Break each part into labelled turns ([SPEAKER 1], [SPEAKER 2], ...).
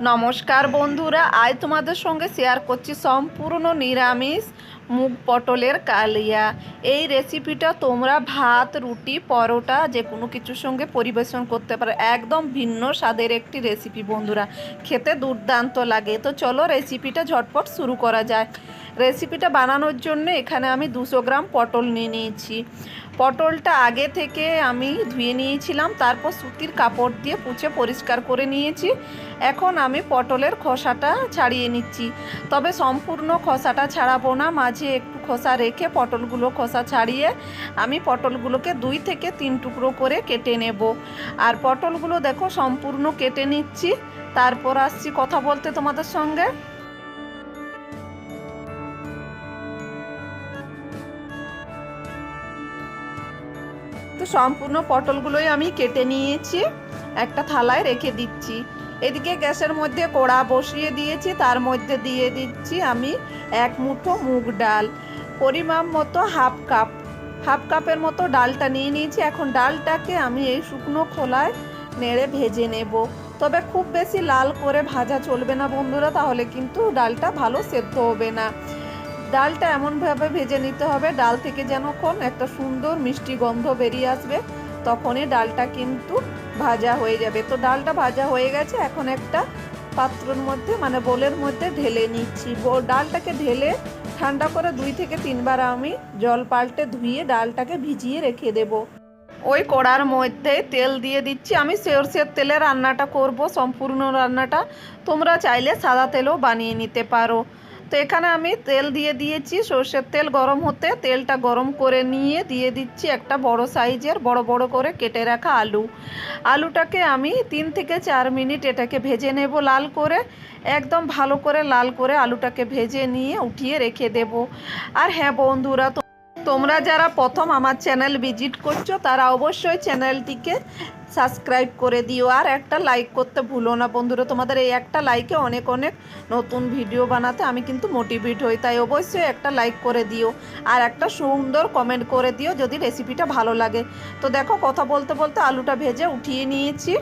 [SPEAKER 1] নমস্কার বন্ধুরা, আজ তোমাদের সঙ্গে শেয়ার করছি সম্পূর্ণ নিরামিষ মুগ পটলের কালিয়া। এই রেসিপিটা তোমরা ভাত, রুটি, পরোটা যে কোনো কিছুর সঙ্গে পরিবেশন করতে পারো। একদম ভিন্ন স্বাদের একটি রেসিপি বন্ধুরা, খেতে দুর্দান্ত লাগে। তো চলো রেসিপিটা ঝটপট শুরু করা যায় রেসিপিটা বানানোর জন্য এখানে আমি দুশো গ্রাম পটল নিয়ে নিয়েছি। পটলটা আগে থেকে আমি ধুয়ে নিয়েছিলাম, তারপর সুতির কাপড় দিয়ে পুছে পরিষ্কার করে নিয়েছি। এখন আমি পটলের খোসাটা ছাড়িয়ে নিচ্ছি। তবে সম্পূর্ণ খোসাটা ছাড়াবো না, মাঝে একটু খোসা রেখে পটলগুলো খোসা ছাড়িয়ে আমি পটলগুলোকে দুই থেকে তিন টুকরো করে কেটে নেব। আর পটলগুলো দেখো সম্পূর্ণ কেটে নিচ্ছি। তারপর আসছি কথা বলতে তোমাদের সঙ্গে। তো সম্পূর্ণ পটলগুলোই আমি কেটে নিয়েছি, একটা থালায় রেখে দিচ্ছি। এদিকে গ্যাসের মধ্যে কড়া বসিয়ে দিয়েছি, তার মধ্যে দিয়ে দিচ্ছি আমি এক মুঠো মুগ ডাল, পরিমাণ মতো হাফ কাপ, হাফ কাপের মতো ডালটা নিয়ে নিয়েছি। এখন ডালটাকে আমি এই শুকনো খোলায় নেড়ে ভেজে নেব। তবে খুব বেশি লাল করে ভাজা চলবে না বন্ধুরা, তাহলে কিন্তু ডালটা ভালো সেদ্ধ হবে না। ডালটা এমনভাবে ভেজে নিতে হবে, ডাল থেকে যেন কোন একটা সুন্দর মিষ্টি গন্ধ বেরিয়ে আসবে, তখনই ডালটা কিন্তু ভাজা হয়ে যাবে। তো ডালটা ভাজা হয়ে গেছে, এখন একটা পাত্রর মধ্যে মানে বোলের মধ্যে ঢেলে নিচ্ছি। বো- ডালটাকে ঢেলে ঠান্ডা করে দুই থেকে তিনবার আমি জল পাল্টে ধুয়ে ডালটাকে ভিজিয়ে রেখে দেব। ওই কড়ার মধ্যে তেল দিয়ে দিচ্ছি। আমি সরষের তেলে রান্নাটা করব, সম্পূর্ণ রান্নাটা। তোমরা চাইলে সাদা তেলও বানিয়ে নিতে পারো। তো এখানে আমি তেল দিয়ে দিয়েছি, সর্ষের তেল গরম হতে, তেলটা গরম করে নিয়ে দিয়ে দিচ্ছি একটা বড় সাইজের, বড় বড় করে কেটে রাখা আলু। আলুটাকে আমি তিন থেকে চার মিনিট এটাকে ভেজে নেব লাল করে, একদম ভালো করে লাল করে আলুটাকে ভেজে নিয়ে উঠিয়ে রেখে দেব। আর হ্যাঁ বন্ধুরা তোমরা যারা প্রথম আমার চ্যানেল ভিজিট করছ, তারা অবশ্যই চ্যানেলটিকে সাবস্ক্রাইব করে দিও। আর একটা লাইক করতে ভুলো না বন্ধুরা। তোমাদের এই একটা লাইকে অনেক অনেক নতুন ভিডিও বানাতে আমি কিন্তু মোটিভেট হই। তাই অবশ্যই একটা লাইক করে দিও। আর একটা সুন্দর কমেন্ট করে দিও যদি রেসিপিটা ভালো লাগে। তো দেখো, কথা বলতে বলতে আলুটা ভেজে উঠিয়ে নিয়েছি।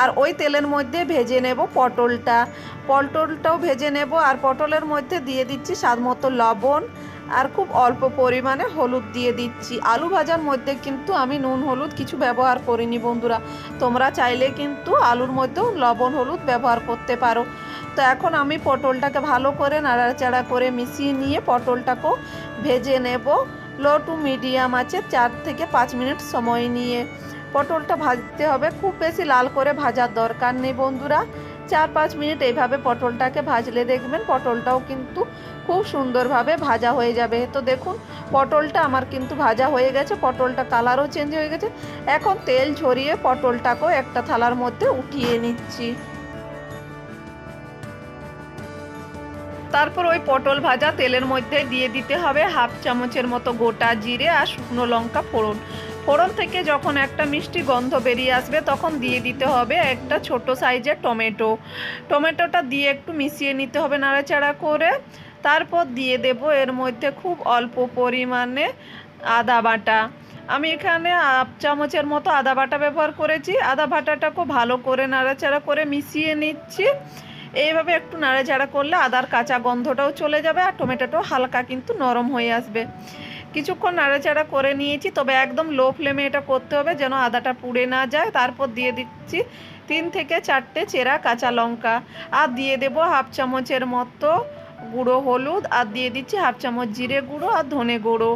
[SPEAKER 1] আর ওই তেলের মধ্যে ভেজে নেব পটলটা। পটলটাও ভেজে নেব আর পটলের মধ্যে দিয়ে দিচ্ছি স্বাদ মতো লবণ আর খুব অল্প পরিমাণে হলুদ দিয়ে দিচ্ছি। আলু ভাজার মধ্যে কিন্তু আমি নুন হলুদ কিছু ব্যবহার করিনি বন্ধুরা। তোমরা চাইলে কিন্তু আলুর মধ্যেও লবণ হলুদ ব্যবহার করতে পারো। তো এখন আমি পটলটাকে ভালো করে নাড়াচাড়া করে মিশিয়ে নিয়ে পটলটাকেও ভেজে নেব। লো টু মিডিয়াম আছে, চার থেকে পাঁচ মিনিট সময় নিয়ে। পটলটা ভাজতে হবে। খুব বেশি লাল করে ভাজার দরকার নেই বন্ধুরা। চার পাঁচ মিনিট এইভাবে পটলটাকে ভাজলে দেখবেন পটলটাও কিন্তু খুব সুন্দরভাবে ভাজা হয়ে যাবে। তো দেখুন, পটলটা আমার কিন্তু ভাজা হয়ে গেছে, পটলটা কালারও চেঞ্জ হয়ে গেছে। এখন তেল ঝরিয়ে পটলটাকেও একটা থালার মধ্যে উঠিয়ে নিচ্ছি। তারপর ওই পটল ভাজা তেলের মধ্যে দিয়ে দিতে হবে হাফ চামচের মতো গোটা জিরে আর শুকনো লঙ্কা ফোড়ন। ফোড়ন থেকে যখন একটা মিষ্টি গন্ধ বেরিয়ে আসবে, তখন দিয়ে দিতে হবে একটা ছোট সাইজের টমেটো। টমেটোটা দিয়ে একটু মিশিয়ে নিতে হবে নাড়াচাড়া করে। তারপর দিয়ে দেব এর মধ্যে খুব অল্প পরিমাণে আদা বাটা। আমি এখানে আপ চামচের মতো আদা বাটা ব্যবহার করেছি। আদা বাটাটাকে ভালো করে নাড়াচাড়া করে মিশিয়ে নিচ্ছি। এইভাবে একটু নাড়াচাড়া করলে আদার কাঁচা গন্ধটাও চলে যাবে আর টমেটোটাও হালকা কিন্তু নরম হয়ে আসবে। কিছুক্ষণ নাড়াচাড়া করে নিয়েছি, তবে একদম লো ফ্লেমে এটা করতে হবে যেন আদাটা পুড়ে না যায়। তারপর দিয়ে দিচ্ছি তিন থেকে চারটে চেরা কাঁচা লঙ্কা। আর দিয়ে দেব হাফ চামচের মতো গুঁড়ো, হলুদ আর দিয়ে দিচ্ছি হাফ চামচ জিরে গুঁড়ো আর ধনে গুঁড়ো।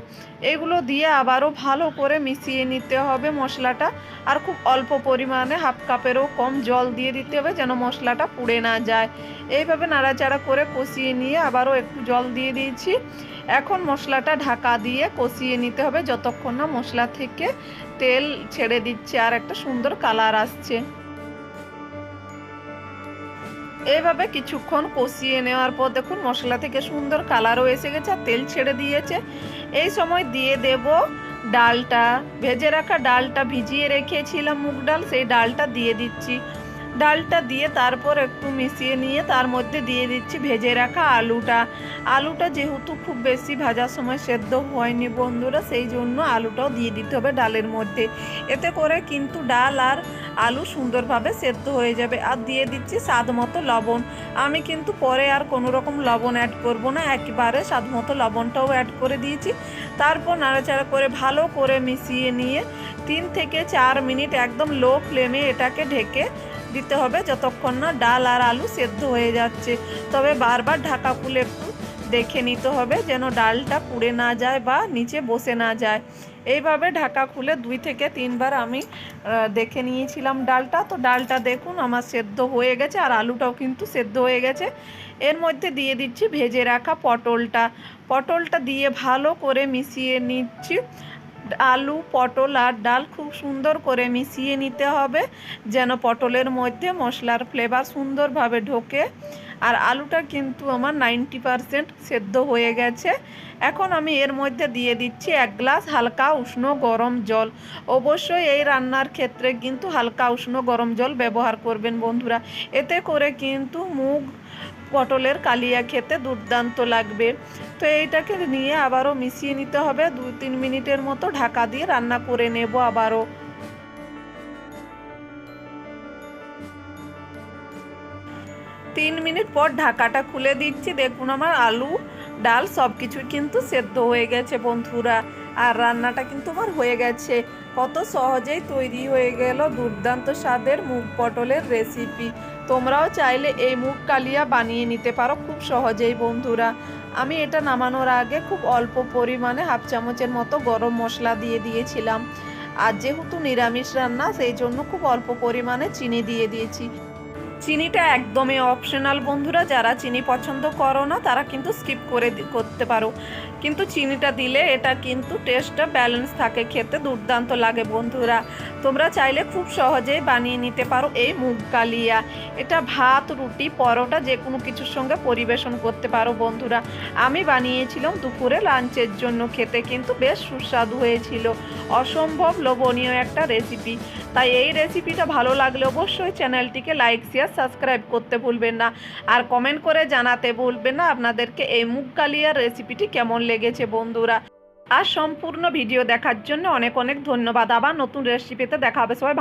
[SPEAKER 1] এগুলো দিয়ে আবারও ভালো করে মিশিয়ে নিতে হবে মশলাটা। আর খুব অল্প পরিমাণে হাফ কাপেরও কম জল দিয়ে দিতে হবে যেন মশলাটা পুড়ে না যায়। এইভাবে নাড়াচাড়া করে কষিয়ে নিয়ে আবারও একটু জল দিয়ে দিয়েছি। এখন মশলাটা ঢাকা দিয়ে কষিয়ে নিতে হবে যতক্ষণ না মশলা থেকে তেল ছেড়ে দিচ্ছে আর একটা সুন্দর কালার আসছে। এইভাবে কিছুক্ষণ কষিয়ে নেওয়ার পর দেখুন মশলা থেকে সুন্দর কালারও এসে গেছে আর তেল ছেড়ে দিয়েছে। এই সময় দিয়ে দেব ডালটা। ভেজে রাখা ডালটা ভিজিয়ে রেখেছিলাম মুগ ডাল, সেই ডালটা দিয়ে দিচ্ছি। ডালটা দিয়ে তারপর একটু মিশিয়ে নিয়ে তার মধ্যে দিয়ে দিচ্ছি ভেজে রাখা আলুটা। আলুটা যেহেতু খুব বেশি ভাজার সময় সেদ্ধ হয়নি বন্ধুরা, সেই জন্য আলুটাও দিয়ে দিতে হবে ডালের মধ্যে। এতে করে কিন্তু ডাল আর আলু সুন্দরভাবে সেদ্ধ হয়ে যাবে। আর দিয়ে দিচ্ছি স্বাদ মতো লবণ। আমি কিন্তু পরে আর কোনো রকম লবণ অ্যাড করব না, একবারে স্বাদ মতো লবণটাও অ্যাড করে দিয়েছি। তারপর নাড়াচাড়া করে ভালো করে মিশিয়ে নিয়ে তিন থেকে চার মিনিট একদম লো ফ্লেমে এটাকে ঢেকে দিতে হবে যতক্ষণ না ডাল আর আলু সেদ্ধ হয়ে যাচ্ছে। তবে বারবার ঢাকা খুলে একটু দেখে নিতে হবে যেন ডালটা পুড়ে না যায় বা নিচে বসে না যায়। এইভাবে ঢাকা খুলে দুই থেকে তিনবার আমি দেখে নিয়েছিলাম ডালটা। তো ডালটা দেখুন আমার সেদ্ধ হয়ে গেছে আর আলুটাও কিন্তু সেদ্ধ হয়ে গেছে। এর মধ্যে দিয়ে দিচ্ছি ভেজে রাখা পটলটা। পটলটা দিয়ে ভালো করে মিশিয়ে নিচ্ছি। আলু, পটল আর ডাল খুব সুন্দর করে মিশিয়ে নিতে হবে, যেন পটলের মধ্যে মশলার ফ্লেভার সুন্দরভাবে ঢোকে। আর আলুটা কিন্তু আমার নাইনটি পারসেন্ট সেদ্ধ হয়ে গেছে। এখন আমি এর মধ্যে দিয়ে দিচ্ছি এক গ্লাস হালকা উষ্ণ গরম জল। অবশ্যই এই রান্নার ক্ষেত্রে কিন্তু হালকা উষ্ণ গরম জল ব্যবহার করবেন বন্ধুরা। এতে করে কিন্তু মুগ পটলের কালিয়া খেতে দুর্দান্ত লাগবে। তো এইটাকে নিয়ে আবারও মিশিয়ে নিতে হবে। দু তিন মিনিটের মতো ঢাকা দিয়ে রান্না করে নেব আবারও। তিন মিনিট পর ঢাকাটা খুলে দিচ্ছি। দেখুন আমার আলু, ডাল সব কিছুই কিন্তু সেদ্ধ হয়ে গেছে বন্ধুরা। আর রান্নাটা কিন্তু আমার হয়ে গেছে। কত সহজেই তৈরি হয়ে গেল দুর্দান্ত স্বাদের মুগ পটলের রেসিপি তোমরাও চাইলে এই মুখ কালিয়া বানিয়ে নিতে পারো খুব সহজেই, বন্ধুরা। আমি এটা নামানোর আগে খুব অল্প পরিমাণে হাফ চামচের মতো গরম মশলা দিয়ে দিয়েছিলাম। আর যেহেতু নিরামিষ রান্না, সেই জন্য খুব অল্প পরিমাণে চিনি দিয়ে দিয়েছি। চিনিটা একদমই অপশনাল বন্ধুরা। যারা চিনি পছন্দ করো না, তারা কিন্তু স্কিপ করে করতে পারো। কিন্তু চিনিটা দিলে এটা কিন্তু টেস্টটা ব্যালেন্স থাকে, খেতে দুর্দান্ত লাগে, বন্ধুরা। তোমরা চাইলে খুব সহজেই বানিয়ে নিতে পারো এই মুগ কালিয়া। এটা ভাত, রুটি, পরোটা, যে কোনো কিছুর সঙ্গে পরিবেশন করতে পারো বন্ধুরা। আমি বানিয়েছিলাম দুপুরে লাঞ্চের জন্য খেতে, কিন্তু বেশ সুস্বাদু হয়েছিল। অসম্ভব লোভনীয় একটা রেসিপি। তাই এই রেসিপিটা ভালো লাগলে অবশ্যই চ্যানেলটিকে লাইক, শেয়ার, সাবস্ক্রাইব করতে ভুলবেন না। আর কমেন্ট করে জানাতে ভুলবেন না আপনাদেরকে এই মুগ কালিয়ার রেসিপিটি কেমন লেগেছে বন্ধুরা। আর সম্পূর্ণ ভিডিও দেখার জন্য অনেক অনেক ধন্যবাদ। আবার নতুন রেসিপিতে দেখা হবে। সবাই